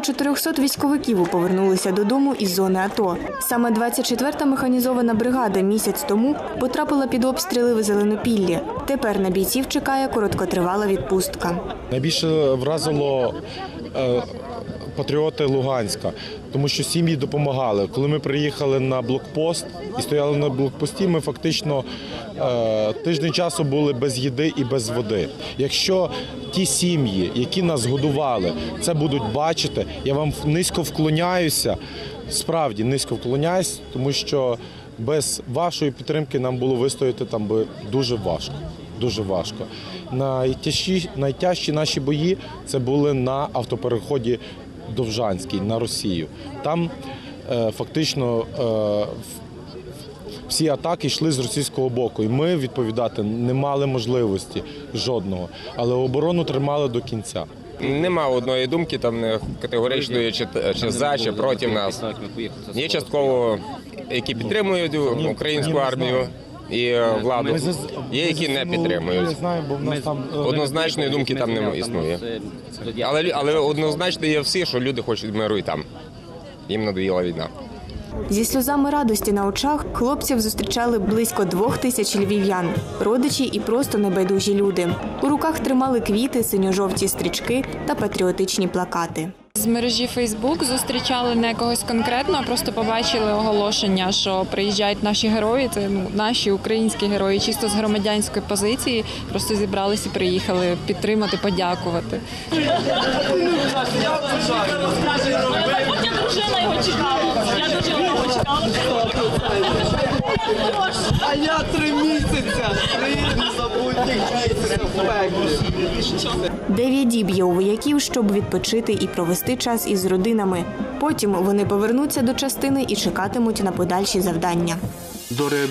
400 військовиків повернулися додому із зони АТО. Саме 24-та механізована бригада місяць тому потрапила під обстріли в Зеленопіллі. Тепер на бійців чекає короткотривала відпустка. Найбільше вразило е, патріоти Луганська, тому що сім'ї допомагали. Коли ми приїхали на блокпост і стояли на блокпості, ми фактично е, тиждень часу були без їди і без води. Якщо ті сім'ї, які нас годували, це будуть бачити, я вам низько вклоняюся. Справді низько вклоняюсь, тому що без вашої підтримки нам було вистояти там би дуже важко. Дуже важко. Найтяжчі, найтяжчі наші бої це були на автопереході Довжанський на Росію. Там е, фактично е, всі атаки йшли з російського боку, і ми відповідати не мали можливості жодного, але оборону тримали до кінця. Нема одної думки, там не категоричної чи, чи за, чи проти нас. Є частково, які підтримують українську армію і е, владу. Ми Є, які не ми підтримують. знаємо, бо в нас там е, Однозначної думки там не існує. Але, але однозначно є всі, що люди хочуть миру і там. Їм надоїла війна. Зі сльозами радості на очах хлопців зустрічали близько двох тисяч львів'ян, родичі і просто небайдужі люди. У руках тримали квіти, синьо-жовті стрічки та патріотичні плакати. З мережі Фейсбук зустрічали не когось конкретно, а просто побачили оголошення, що приїжджають наші герої. Це ну, наші українські герої, чисто з громадянської позиції. Просто зібралися приїхали підтримати, подякувати. Потім дружина його чекала. Я дуже його чекала. А я три місяця, Три незабутніх місяці в. Дев'ять діб є у вояків, щоб відпочити і провести час із родинами. Потім вони повернуться до частини і чекатимуть на подальші завдання. до.